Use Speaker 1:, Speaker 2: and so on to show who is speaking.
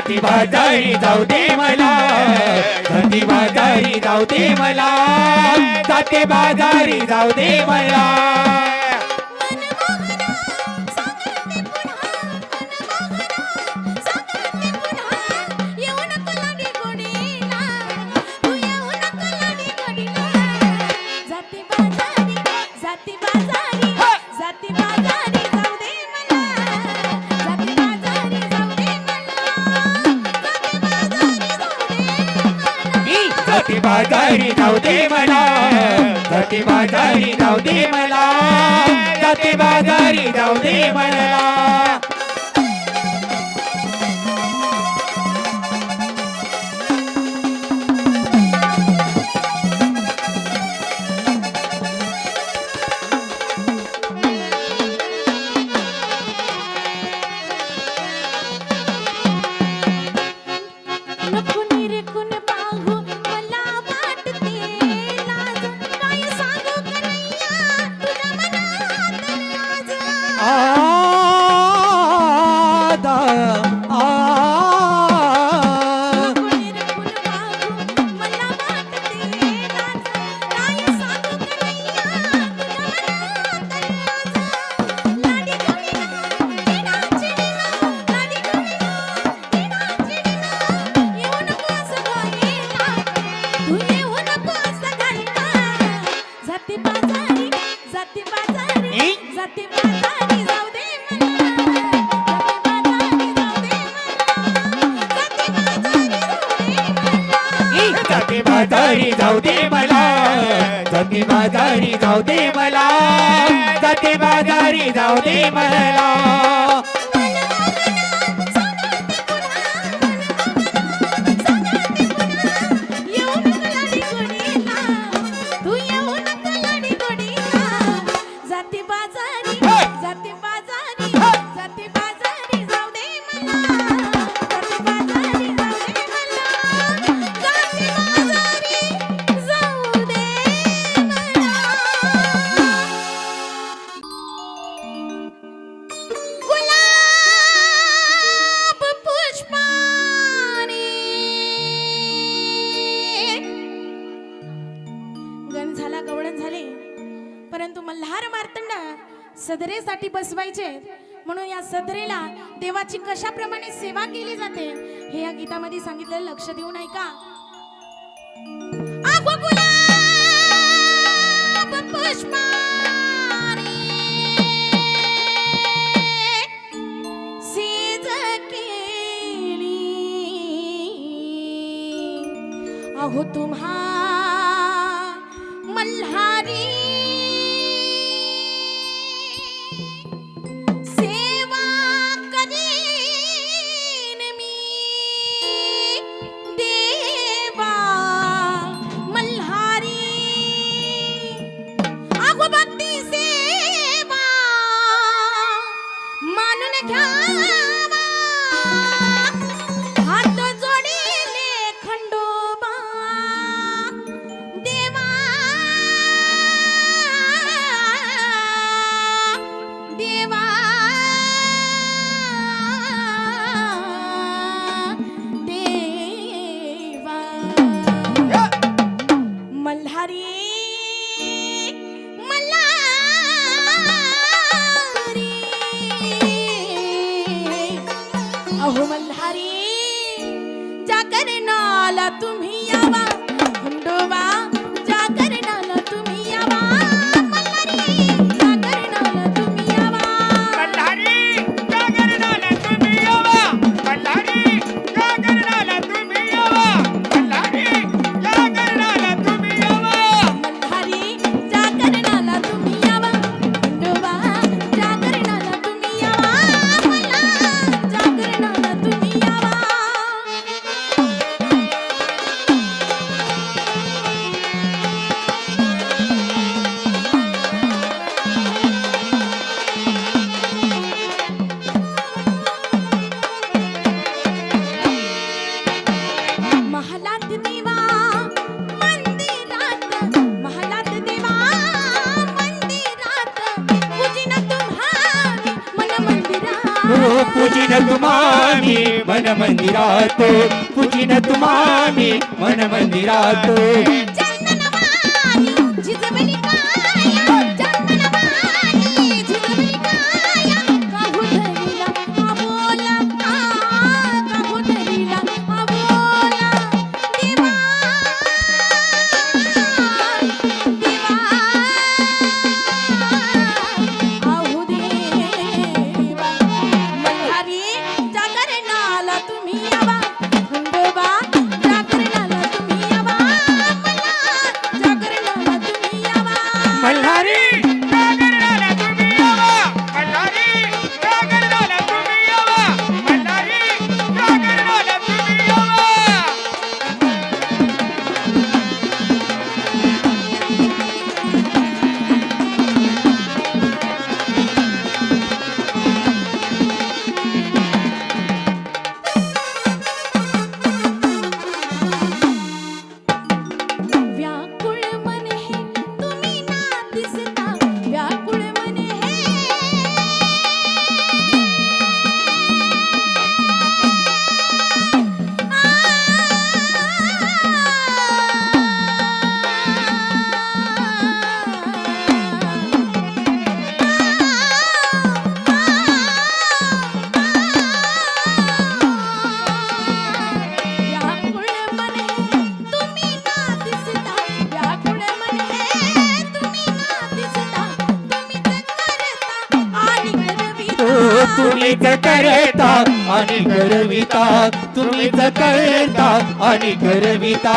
Speaker 1: छाती भाजारी जाऊ दे मला. छाती भाजारी जाऊ दे मला. छाती बाजारी जाऊ दे मला. जाती बाजारी जाऊ दे मला. जाती बाजारी जाऊ दे मला. जाती बाजारी जाऊ दे मला.
Speaker 2: जगी जाऊ दे मला. जमी बाजारी जाऊ दे मला. जगी बाजारी जाऊ दे मला. सदरेसाठी बसवायचे. म्हणून या सदरेला देवाची कशाप्रमाणे सेवा केली जाते हे या गीतामध्ये सांगितलेलं लक्ष देऊन ऐका. का अहो तुम्हा मल्हारी हो मल्हारी ज्या नाला तुम्ही पूजिन तुम्हामी मन मंदिरात पूजिन तुम्हामी मन मंदिरात.
Speaker 1: तुम्हीच करता आणि करविता.
Speaker 2: तुम्हीच करता आणि करविता.